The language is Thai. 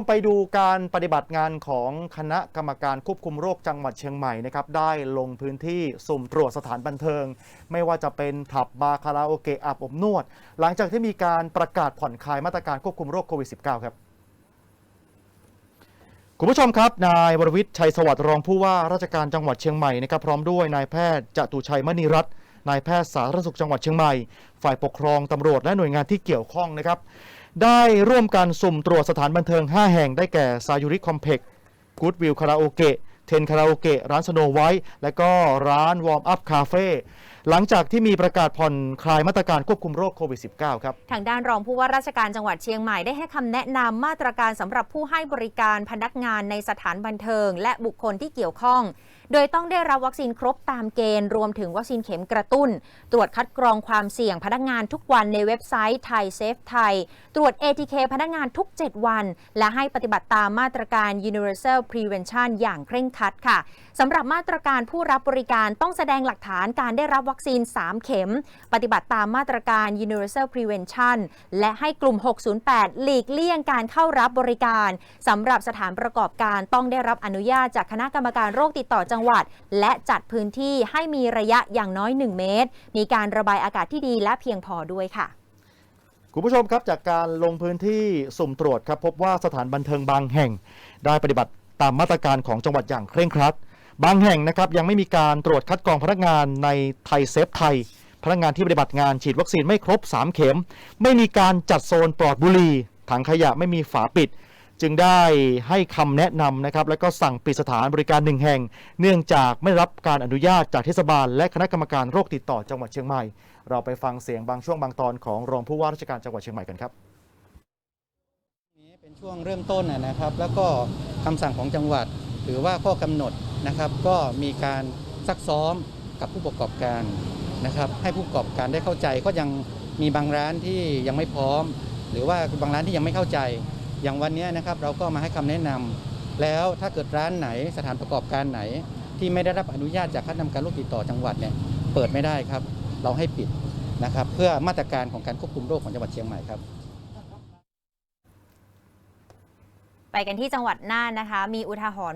มไปดูการปฏิบัติงานของคณะกรรมการควบคุมโรคจังหวัดเชียงใหม่นะครับได้ลงพื้นที่สุ่มตรวจสถานบันเทิง ไม่ว่าจะเป็นผับบาร์คาราโอเกะอาบอบนวด หลังจากที่มีการประกาศผ่อนคลายมาตรการควบคุมโรคโควิด -19 ครับคุณผู้ชมครับนายวรวิทย์ชัยสวัสดิ์รองผู้ว่าราชการจังหวัดเชียงใหม่นะครับพร้อมด้วยนายแพทย์จตุชัยมณีรัตน์นายแพทย์สาธารณสุขจังหวัดเชียงใหม่ ฝ่ายปกครองตำรวจและหน่วยงานที่เกี่ยวข้องนะครับ ได้ร่วมกันสุ่มตรวจสถานบันเทิง 5 แห่งได้แก่ซายุริคอมเพกกูดวิวคาราโอเกะเทนคาราโอเกะร้านสโนไวท์และก็ร้านวอร์มอัพคาเฟ่หลังจากที่มีประกาศผ่อนคลายมาตรการควบคุมโรคโควิด -19 ครับ ทางด้านรองผู้ว่าราชการจังหวัดเชียงใหม่ได้ให้คำแนะนำมาตรการสำหรับผู้ให้บริการพนักงานในสถานบันเทิง และบุคคลที่เกี่ยวข้อง โดยต้องได้รับวัคซีนครบตามเกณฑ์ รวมถึงวัคซีนเข็มกระตุ้น ตรวจคัดกรองความเสี่ยงพนักงานทุกวันในเว็บไซต์ไทยเซฟไทย ตรวจ ATK พนักงานทุก 7 วัน และให้ปฏิบัติตามมาตรการ Universal Prevention อย่างเคร่งครัดค่ะสำหรับมาตรการผู้รับบริการต้องแสดงหลักฐานการได้รับวัคซีน 3 เข็ม ปฏิบัติตามมาตรการ Universal Prevention และให้กลุ่ม 608 หลีกเลี่ยงการเข้ารับบริการสำหรับสถานประกอบการต้องได้รับอนุญาตจากคณะกรรมการโรคติดต่อจังหวัด และจัดพื้นที่ให้มีระยะอย่างน้อย 1 เมตร มีการระบายอากาศที่ดีและเพียงพอด้วยค่ะคุณผู้ชมครับจากการลงพื้นที่สุ่มตรวจครับพบว่าสถานบันเทิงบางแห่ง ได้ปฏิบัติตามมาตรการของจังหวัดอย่างเคร่งครัด บางแห่งนะครับยังไม่มีการตรวจคัดกรองพนักงานในไทยเซฟไทย พนักงานที่ปฏิบัติงานฉีดวัคซีนไม่ครบ 3 เข็ม ไม่มีการจัดโซนปลอดบุหรี่ถังขยะไม่มีฝาปิด จึงได้ให้คำแนะนำนะครับแล้วก็สั่งปิดสถานบริการหนึ่งแห่ง เนื่องจากไม่รับการอนุญาตจากเทศบาล และคณะกรรมการโรคติดต่อจังหวัดเชียงใหม่ เราไปฟังเสียงบางช่วงบางตอนของรองผู้ว่าราชการจังหวัดเชียงใหม่กันครับนี้เป็นช่วงเริ่มต้นนะนะครับ แล้วก็คำสั่งของจังหวัดหรือว่าข้อกำหนดนะครับ ก็มีการซักซ้อมกับผู้ประกอบการนะครับ ให้ผู้ประกอบการได้เข้าใจก็ยังมีบางร้านที่ยังไม่พร้อม หรือว่าบางร้านที่ยังไม่เข้าใจ อย่างวันนี้นะครับเราก็มาให้คำแนะนำแล้วถ้าเกิดร้านไหนสถานประกอบการไหน ที่ไม่ได้รับอนุญาตจากคณะกรรมการโรคติดต่อจังหวัดเนี่ยเปิดไม่ได้ครับ เราให้ปิดนะครับ เพื่อมาตรการของการควบคุมโรคของจังหวัดเชียงใหม่ครับไปกันที่จังหวัดน่านนะคะ มีอุทาหรณ์